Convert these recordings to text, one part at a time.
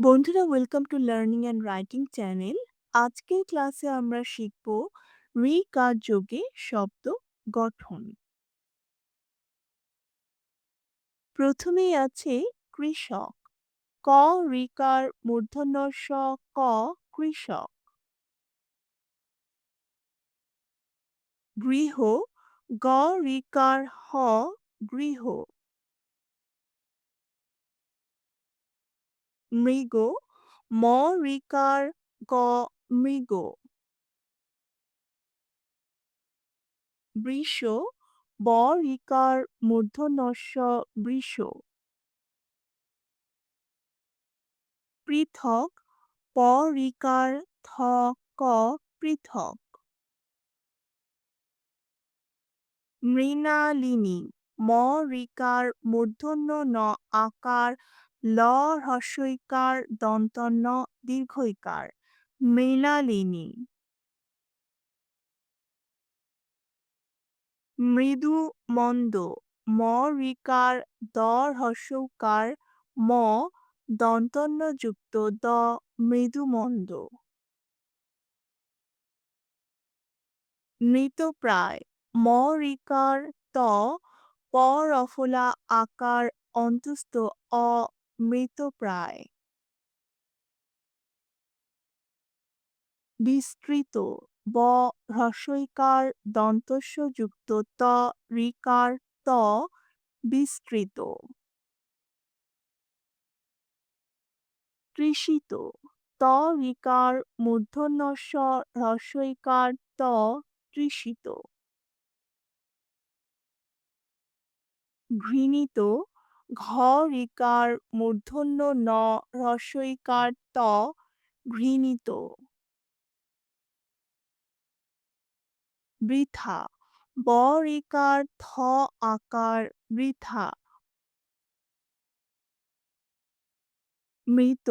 বন্ধুরা welcome to learning and writing channel আজকের ক্লাসে আমরা শিখব রি কার যোগে শব্দ গঠন। প্রথমেই আছে কৃষক। ক রিকার মূর্ধন্য স, ক কৃষক। গৃহ, গ রিকার হ, গৃহ। মৃগ ম রিকার গ মৃগ। বৃষ ব রিকার মূর্ধন্যস্য বৃষ। পৃথক প রিকার থ ক পৃথক। মৃণালিনী ম রিকার মূর্ধন্য ন আকার ল হ্রস্বইকার দন্তন্য, দীর্ঘইকার মৃণালিনী মৃদু মন্দ ম রিকার দ হ্রস্বকার ম দন্তন্য যুক্ত দ মৃদু মন্দ মৃতপ্রায় ম রিকার ত প রফলা আকার অন্তস্থ অ মৃতপ্রায় বিস্তৃত। ব হ্রস্বইকার দন্তস্য যুক্ত ত রিকার ত বিস্তৃত। তৃষিত। ত রিকার মূর্ধন্যস্য হ্রস্বইকার ত তৃষিত। ঘৃণিত। ঘ রিকার মূর্ধন্য ন হ্রস্বইকার ত ঘৃণিত। বৃথা ব রিকার থ আকার বৃথা। মৃত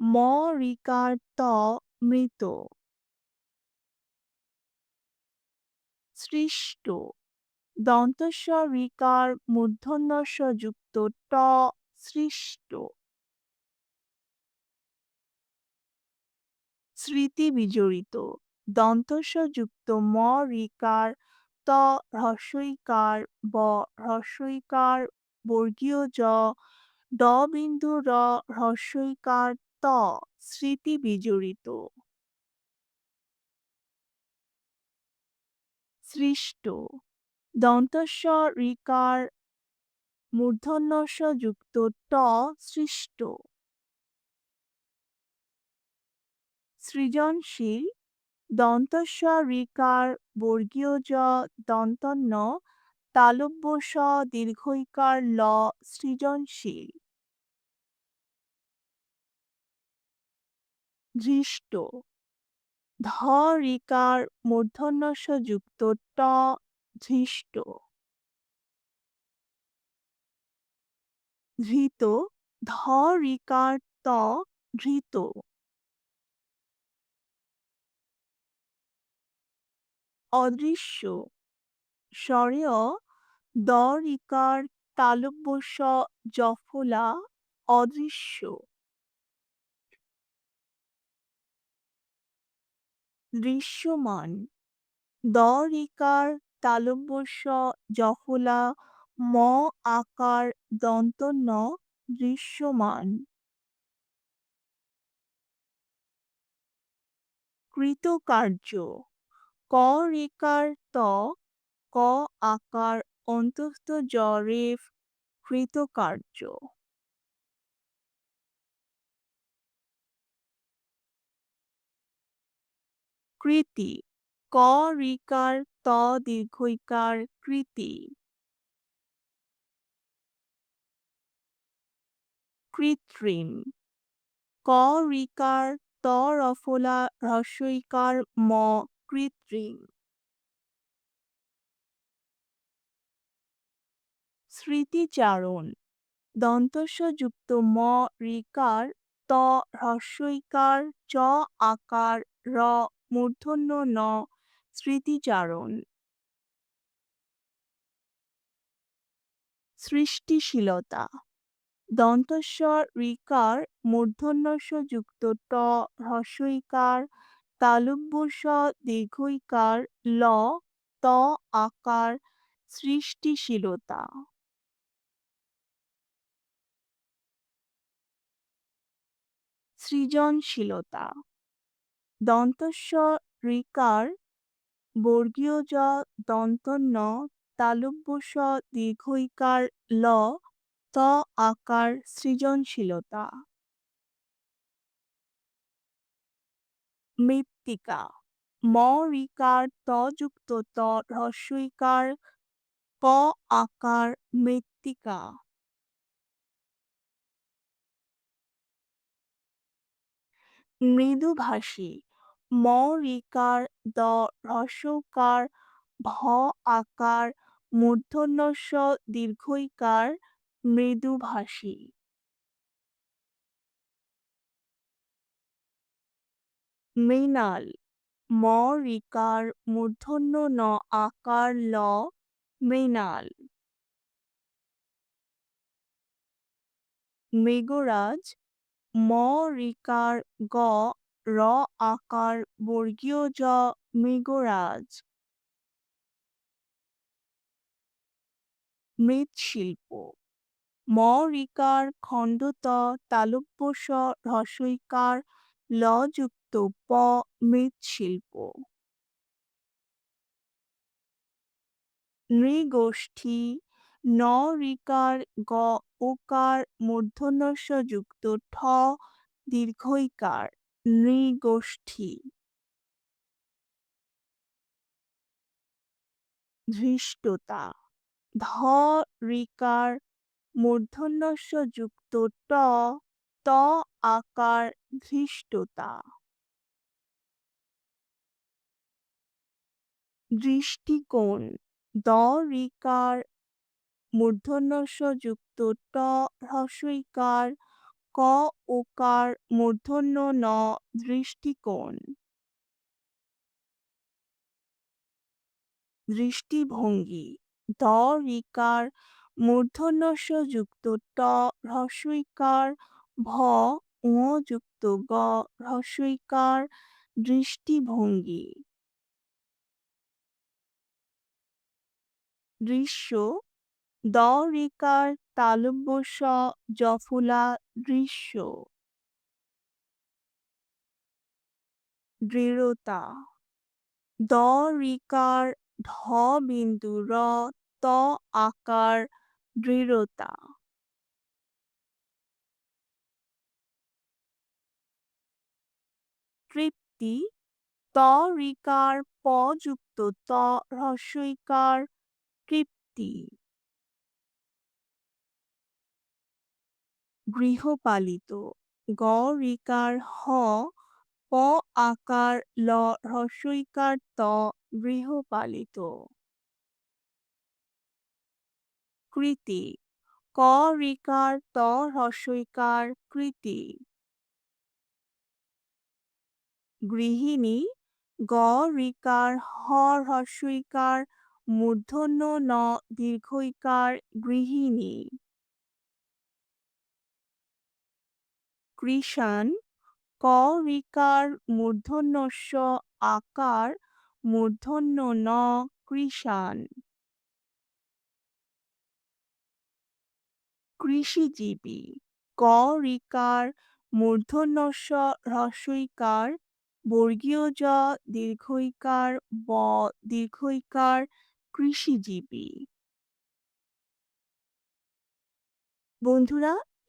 ম রিকার ত মৃত। সৃষ্ট দন্তস্ব রিকার মূর্ধন্যস্ব যুক্ত ট সৃষ্ট। স্মৃতি বিজড়িত। দন্তস্ব যুক্ত ম রিকার ত হ্রস্বইকার, ব হ্রস্বইকার, বর্গীয় জ ড বিন্দু র হ্রস্বইকার, ত স্মৃতি বিজড়িত। সৃষ্ট। দন্তস্ব রিকার মূর্ধন্যস্ব যুক্ত ট সৃষ্ট। সৃজনশীল দন্তস্ব রিকার বর্গীয় জ দন্তন্য তালব্য স দীর্ঘইকার ল সৃজনশীল। ধৃষ্ট ধ রিকার মূর্ধন্যস্য যুক্ত ট ধৃষ্ট ধৃত ধ ধৃত। অদৃশ্য। স্বরেয় দ রিকার তালব্য জফলা অদৃশ্য। দৃশ্যমান দ রিকার তালব্য স জফলা ম আকার দন্ত ন দৃশ্যমান। কৃতকার্য ক রিকার ত ক আকার অন্তস্থ জরেফ কৃতকার্য। কৃতি ক রিকার ত দীর্ঘইকার কৃতি। কৃত্রিম। ক রিকার ত রফলা হ্রস্বইকার ম কৃত্রিম। স্মৃতিচারণ। দন্তস্ব যুক্ত ম রিকার ত হ্রস্বইকার চ আকার র, মূর্ধন্য ন স্মৃতিচারণ। সৃষ্টিশীলতা। দন্তস্ব ঋকার মূর্ধন্যস্ব যুক্ত ট, হ্রস্বইকার তালব্য স দীর্ঘইকার, ল, ত, আকার, সৃষ্টিশীলতা। সৃজনশীলতা। দন্তস্ব ঋকার বর্গীয় জ দন্তন্য তালব্য স দীর্ঘইকার ল ত আকার সৃজনশীলতা। মৃত্তিকা ম ঋকার ত যুক্ত ত হ্রস্বইকার ক আকার মৃত্তিকা। মৃদুভাষী ম দ হ্রস্বকার ভ আকার, মূর্ধন্যস্ব, দীর্ঘইকার, মৃদুভাষী। মৃণাল ম ঋকার মূর্ধন্য ন, আকার ল, মৃণাল। মৃগরাজ ম ঋকার গ র আকার বর্গীয় জ মৃগরাজ। মৃৎশিল্প। ম ঋকার খণ্ডত তালব্য স হ্রস্বইকার ল যুক্ত প মৃৎশিল্প। নৃগোষ্ঠী। ন ঋকার গ ওকার মূর্ধন্যস্ব যুক্ত ঠ দীর্ঘইকার। নৃগোষ্ঠী। ধৃষ্টতা। ধ ঋকার মূর্ধন্যস্ব যুক্ত ট, ত আকার ধৃষ্টতা। দৃষ্টিকোণ। দ ঋকার মূর্ধন্যস্ব যুক্ত ট, হ্রস্বইকার ক ওকার মূর্ধন্য ন দৃষ্টিকোণ। দৃষ্টিভঙ্গি। দ ঋকার মূর্ধন্যস্ব যুক্ত, ট হ্রস্বইকার ভ ও যুক্ত গ হ্রস্বইকার দৃষ্টিভঙ্গি। দৃশ্য দ ঋকার তালব্য স জফলা দৃশ্য। দৃঢ়তা। দ ঢ বিন্দু র ত আকার দৃঢ়তা। তৃপ্তি। ত ঋকার প যুক্ত ত হ্রস্বইকার তৃপ্তি। গৃহপালিত। গ, ঋকার হ, প, আকার, ল, হ্রস্বইকার, ত, গৃহপালিত। কৃতি। ক, ঋকার, ত, হ্রস্বইকার, কৃতি। গৃহিণী। গ, ঋকার, হ, হ্রস্বইকার, মূর্ধন্য, ন, দীর্ঘইকার, গৃহিণী। কৃষাণ ক ঋকার মূর্ধন্যস্ব আকার মূর্ধন্য ন কৃষাণ। কৃষিজীবী ক ঋকার মূর্ধন্যস্ব হ্রস্বইকার বর্গীয় জ দীর্ঘইকার ব দীর্ঘইকার কৃষিজীবী। বন্ধুরা